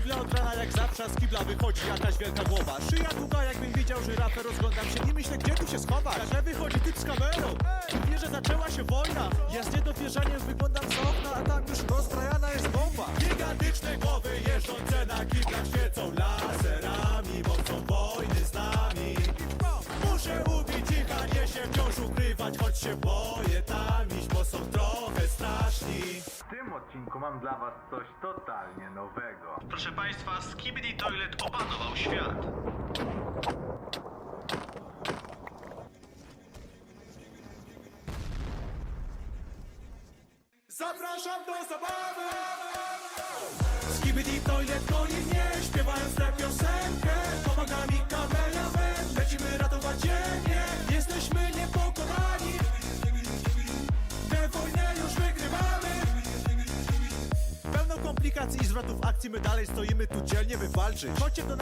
kibla od rana jak zawsze, z kibla wychodzi jakaś wielka głowa. Szyja długa jakbym widział żyrafę, rozglądam się i myślę gdzie tu się schować. Nagle wychodzi typ z kamerą wie, że zaczęła się wojna. Ja z niedowierzaniem wyglądam z okna, a tam już rozbrajana jest bomba. Gigantyczne głowy jeżdżące na kiblach świecą laserami Bo chcą wojny z nami. Muszę ubić ich, a nie się wciąż ukrywać Choć się boję tam straszni W tym odcinku mam dla was coś totalnie nowego. Proszę Państwa, Skibidi Toilet opanował świat. Zapraszam do zabawy Skibidi Toilet Komplikacji i zwrotów akcji. My dalej stoimy tu dzielnie by walczyć. Chodźcie do nas